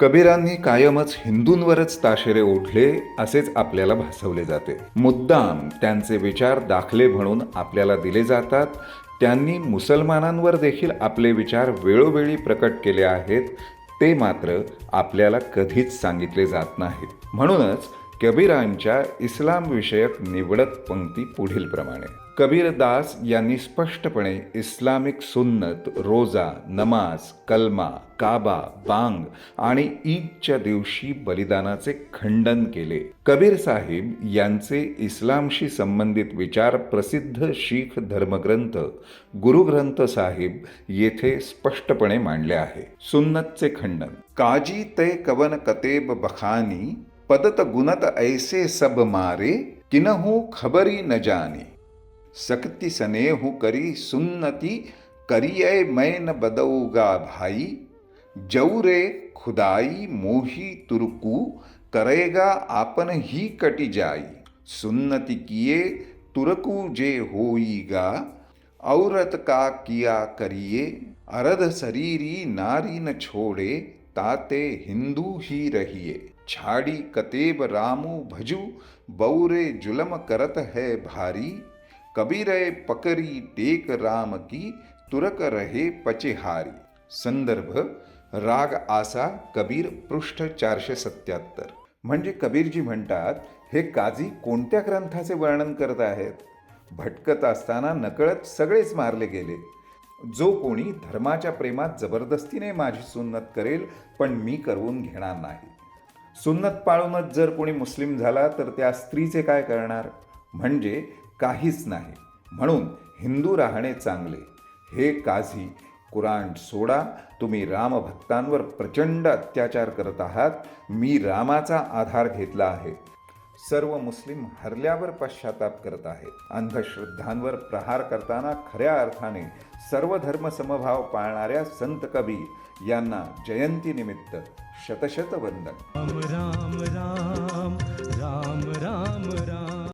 कबीरांनी कायमच हिंदूंवरच ताशेरे ओढले असेच आपल्याला भासवले जाते. मुद्दाम त्यांचे विचार दाखले म्हणून आपल्याला दिले जातात. त्यांनी मुसलमानांवर देखील आपले विचार वेळोवेळी प्रकट केले आहेत. ते मात्र आपल्याला कधीच सांगितले जात नाहीत. म्हणूनच कबीरांच्या इस्लाम विषयक निवडक पंक्ती पुढील प्रमाणे. कबीरदास यांनी स्पष्टपणे इस्लामिक सुन्नत रोजा नमाज कलमा काबा बांग आणि ईदच्या दिवशी बलिदानाचे खंडन केले. कबीर साहिब यांचे इस्लामशी संबंधित विचार प्रसिद्ध शीख धर्मग्रंथ गुरुग्रंथ साहिब येथे स्पष्टपणे मांडले आहे. सुन्नतचे खंडन. काजी ते कवन कतेब बखानी पदत गुणत ऐसे सब मारे किनहू खबरी न जानी सकती सनेहु करी सुन्नति करिए मैं न बदऊगा भाई जौरे खुदाई मोही तुरकू करेगा आपन ही कटी जाई सुन्नति किए तुरकू जे होईगा औरत का किया करिए अरध शरीरी नारी न छोड़े ताते हिंदू ही रहिए छाड़ी कतेब रामू भजू बौरे जुलम करत है भारी कबीर पकरी टेक राम की तुरक रहे पचेहारी संदर्भ राग आसा कबीर पृष्ठ चारशे सत्याहत्तर म्हणजे कबीरजी म्हणतात हे काझी कोणत्या ग्रंथाचे वर्णन करत आहेत भटकत असताना नकळत सगळेच मारले गेले जो कोणी धर्माच्या प्रेमात जबरदस्तीने माझी सुन्नत करेल पण मी करवून घेणार नाही. सुन्नत पाळूनच जर कोणी मुस्लिम झाला तर त्या स्त्रीचे काय करणार? म्हणजे काहीच नाही. म्हणून हिंदू राहणे चांगले. हे काझी कुराण सोडा. तुम्ही रामभक्तांवर प्रचंड अत्याचार करत आहात. मी रामाचा आधार घेतला आहे. सर्व मुस्लिम हरल्यावर पश्चाताप करत आहेत. अंधश्रद्धांवर प्रहार करताना खऱ्या अर्थाने सर्व धर्म समभाव पाळणाऱ्या संत कबीर यांना जयंतीनिमित्त शतशत वंदन. राम राम राम राम राम राम